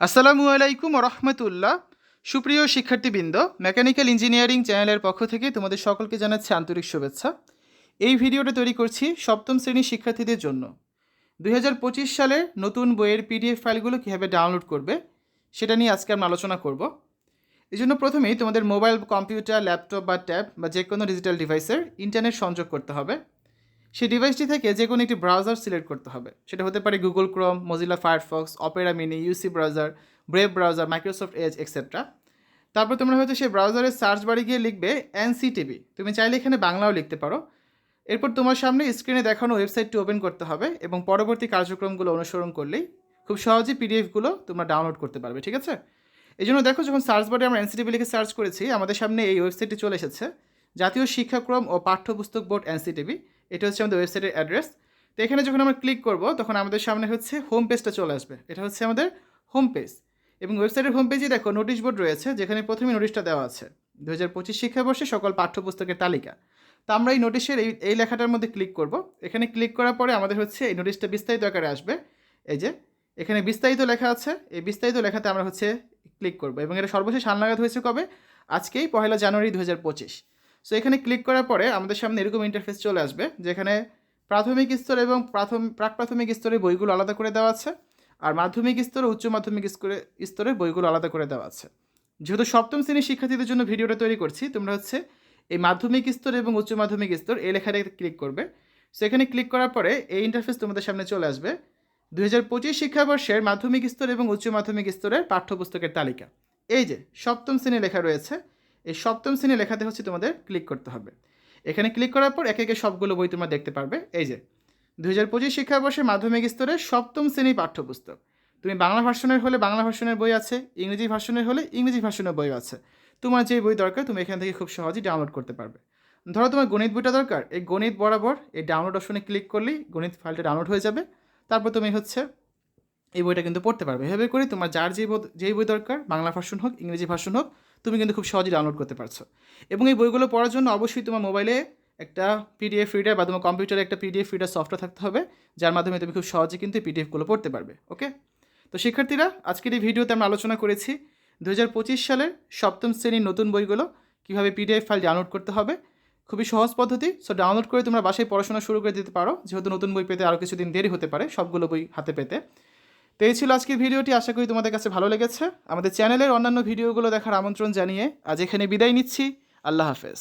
আসসালামু আলাইকুম রহমতুল্লাহ। সুপ্রিয় শিক্ষার্থীবৃন্দ, মেকানিক্যাল ইঞ্জিনিয়ারিং চ্যানেলের পক্ষ থেকে তোমাদের সকলকে জানাচ্ছি আন্তরিক শুভেচ্ছা। এই ভিডিওটা তৈরি করছি সপ্তম শ্রেণির শিক্ষার্থীদের জন্য। দু হাজার পঁচিশ সালের নতুন বইয়ের পিডিএফ ফাইলগুলো কীভাবে ডাউনলোড করবে, সেটা নিয়ে আজকে আমরা আলোচনা করব। এই জন্য প্রথমেই তোমাদের মোবাইল, কম্পিউটার, ল্যাপটপ বা ট্যাব বা যে কোনো ডিজিটাল ডিভাইসের ইন্টারনেট সংযোগ করতে হবে। সেই ডিভাইসটি থেকে যে কোনো একটি ব্রাউজার সিলেক্ট করতে হবে। সেটা হতে পারে Google Chrome Mozilla Firefox Opera Mini UC browser Brave browser Microsoft Edge etcetera তারপর তোমরা হয়তো সেই ব্রাউজারের সার্চ বারে গিয়ে লিখবে এনসিটিভি তুমি চাইলে এখানে বাংলাও লিখতে পারো। এরপর তোমার সামনে স্ক্রিনে দেখানো ওয়েবসাইটটি ওপেন করতে হবে এবং পরবর্তী কার্যক্রমগুলো অনুসরণ করলেই খুব সহজেই পিডিএফগুলো তোমরা ডাউনলোড করতে পারবে, ঠিক আছে? এই জন্য দেখো যখন সার্চ বারে আমরা এনসিটিভি লিখে সার্চ করেছি, আমাদের সামনে এই ওয়েবসাইটটি চলে এসেছে। জাতীয় শিক্ষাক্রম ও পাঠ্যপুস্তক বোর্ড, এনসিটিভি। এটা হচ্ছে আমাদের ওয়েবসাইটের অ্যাড্রেস। তো এখানে যখন আমরা ক্লিক করব, তখন আমাদের সামনে হচ্ছে হোম পেজটা চলে আসবে। এটা হচ্ছে আমাদের হোম পেজ। এবং ওয়েবসাইটের হোম পেজে দেখো নোটিশ বোর্ড রয়েছে, যেখানে প্রথমে নোটিশটা দেওয়া আছে। দু হাজার পঁচিশ শিক্ষাবর্ষে সকল পাঠ্যপুস্তকের তালিকা। তো আমরা এই নোটিশের এই এই লেখাটার মধ্যে ক্লিক করব। এখানে ক্লিক করার পরে আমাদের হচ্ছে এই নোটিশটা বিস্তারিত আকারে আসবে। এই যে, এখানে বিস্তারিত লেখা আছে। এই বিস্তারিত লেখাতে আমরা হচ্ছে ক্লিক করব। এবং এটা সর্বশেষ হালনাগাদ হয়েছে কবে? আজকেই পহেলা জানুয়ারি দু হাজার পঁচিশ। সো এখানে ক্লিক করার পরে আমাদের সামনে এরকম ইন্টারফেস চলে আসবে, যেখানে প্রাথমিক স্তর এবং প্রাথম প্রাক প্রাথমিক স্তরের বইগুলো আলাদা করে দেওয়া আছে আর মাধ্যমিক স্তর উচ্চ মাধ্যমিক স্তরে স্তরের বইগুলো আলাদা করে দেওয়া আছে। যেহেতু সপ্তম শ্রেণির শিক্ষার্থীদের জন্য ভিডিওটা তৈরি করছি, তোমরা হচ্ছে এই মাধ্যমিক স্তর এবং উচ্চ মাধ্যমিক স্তর এই লেখাটাতে ক্লিক করবে। সেখানে ক্লিক করার পরে এই ইন্টারফেস তোমাদের সামনে চলে আসবে। দু হাজার পঁচিশ শিক্ষাবর্ষের মাধ্যমিক স্তর এবং উচ্চ মাধ্যমিক স্তরের পাঠ্যপুস্তকের তালিকা। এই যে, সপ্তম শ্রেণি লেখা রয়েছে। এই সপ্তম শ্রেণি লেখাতে হচ্ছে তোমাদের ক্লিক করতে হবে। এখানে ক্লিক করার পর একে একে সবগুলো বই তোমরা দেখতে পারবে। এই যে দু হাজার পঁচিশ শিক্ষাবর্ষে মাধ্যমিক স্তরে সপ্তম শ্রেণি পাঠ্যপুস্তক। তুমি বাংলা ভার্সনের হলে বাংলা ভার্সনের বই আছে, ইংরেজি ভার্সনের হলে ইংরেজি ভার্সনের বই আছে। তোমার যে বই দরকার তুমি এখান থেকে খুব সহজেই ডাউনলোড করতে পারবে। ধরো তোমার গণিত বইটা দরকার, এই গণিত বরাবর এই ডাউনলোড অপশনে ক্লিক করলেই গণিত ফাইলটা ডাউনলোড হয়ে যাবে। তারপর তুমি হচ্ছে এই বইটা কিন্তু পড়তে পারবে। এভাবে করে তোমার যার যে বই, যেই বই দরকার, বাংলা ভার্সন হোক, ইংরেজি ভার্সন হোক তুমি কিন্তু খুব সহজেই ডাউনলোড করতে পারছ। এবং এই বইগুলো পড়ার জন্য অবশ্যই তোমার মোবাইলে একটা পিডিএফ রিডার বা তোমার কম্পিউটারে একটা পিডিএফ রিডার সফটওয়্যার থাকতে হবে, যার মাধ্যমে তুমি খুব সহজে কিন্তু পিডিএফগুলো পড়তে পারবে ওকে তো শিক্ষার্থীরা, আজকের এই ভিডিওতে আমরা আলোচনা করেছি দু হাজার পঁচিশ সালের সপ্তম শ্রেণির নতুন বইগুলো, কীভাবে পিডিএফ ফাইল ডাউনলোড করতে হবে। খুবই সহজ পদ্ধতি সো ডাউনলোড করে তোমরা বাসায় পড়াশোনা শুরু করে দিতে পারো, যেহেতু নতুন বই পেতে আরও কিছুদিন দেরি হতে পারে সবগুলো বই হাতে পেতে। তো এই ছিল আজকের ভিডিওটি। আশা করি তোমাদের কাছে ভালো লেগেছে। আমাদের চ্যানেলের অন্যান্য ভিডিওগুলো দেখার আমন্ত্রণ জানিয়ে আজ এখানে বিদায় নিচ্ছি। আল্লাহ হাফেজ।